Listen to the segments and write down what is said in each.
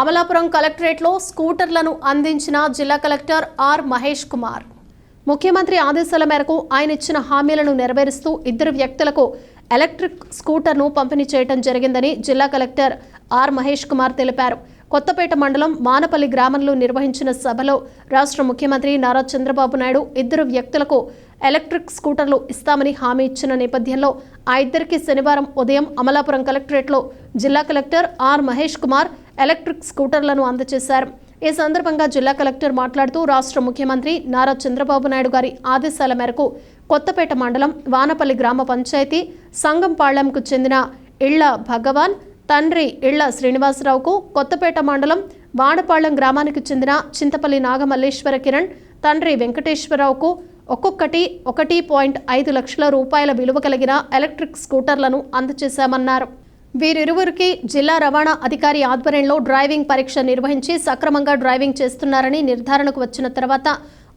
అమలాపురం కలెక్టరేట్లో స్కూటర్లను అందించిన జిల్లా కలెక్టర్ ఆర్ మహేష్ కుమార్. ముఖ్యమంత్రి ఆదేశాల మేరకు ఆయన ఇచ్చిన హామీలను నెరవేరుస్తూ ఇద్దరు వ్యక్తులకు ఎలక్ట్రిక్ స్కూటర్ను పంపిణీ చేయడం జరిగిందని జిల్లా కలెక్టర్ ఆర్ మహేష్ కుమార్ తెలిపారు. కొత్తపేట మండలం మానపల్లి గ్రామంలో నిర్వహించిన సభలో రాష్ట్ర ముఖ్యమంత్రి నారా చంద్రబాబు నాయుడు ఇద్దరు వ్యక్తులకు ఎలక్ట్రిక్ స్కూటర్లు ఇస్తామని హామీ ఇచ్చిన నేపథ్యంలో ఆ ఇద్దరికి శనివారం ఉదయం అమలాపురం కలెక్టరేట్లో జిల్లా collector R Mahesh Kumar electric స్కూటర్లను అందజేశారు. ఈ సందర్భంగా జిల్లా కలెక్టర్ మాట్లాడుతూ రాష్ట్ర ముఖ్యమంత్రి నారా చంద్రబాబు నాయుడు గారి ఆదేశాల మేరకు కొత్తపేట మండలం వానపల్లి గ్రామ పంచాయతీ సంగంపాళ్యంకు చెందిన ఇళ్ళ భగవాన్ తండ్రి ఇళ్ళ శ్రీనివాసరావుకు కొత్తపేట మండలం వాడపాళ్యం గ్రామానికి చెందిన చింతపల్లి నాగమల్లేశ్వర కిరణ్ తండ్రి వెంకటేశ్వరరావుకు ఒక్కొక్కటి ఒకటి పాయింట్ ఐదు లక్షల రూపాయల విలువ కలిగిన ఎలక్ట్రిక్ స్కూటర్లను అందజేశామన్నారు. వీరిరువురికి జిల్లా రవాణా అధికారి ఆధ్వర్యంలో డ్రైవింగ్ పరీక్ష నిర్వహించి సక్రమంగా డ్రైవింగ్ చేస్తున్నారని నిర్ధారణకు వచ్చిన తర్వాత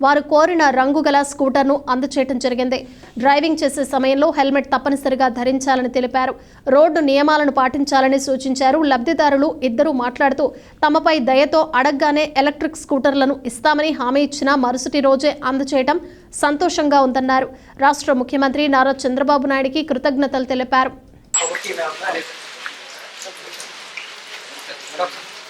వారు కోరిన రంగు గల స్కూటర్ను అందచేయటం జరిగింది. డ్రైవింగ్ చేసే సమయంలో హెల్మెట్ తప్పనిసరిగా ధరించాలని తెలిపారు. రోడ్డు నియమాలను పాటించాలని సూచించారు. లబ్ధిదారులు ఇద్దరూ మాట్లాడుతూ తమపై దయతో అడగ్గానే ఎలక్ట్రిక్ స్కూటర్లను ఇస్తామని హామీ ఇచ్చినా మరుసటి రోజే అందచేయటం సంతోషంగా ఉందన్నారు. రాష్ట్ర ముఖ్యమంత్రి నారా చంద్రబాబు నాయుడికి కృతజ్ఞతలు తెలిపారు. Dobrze.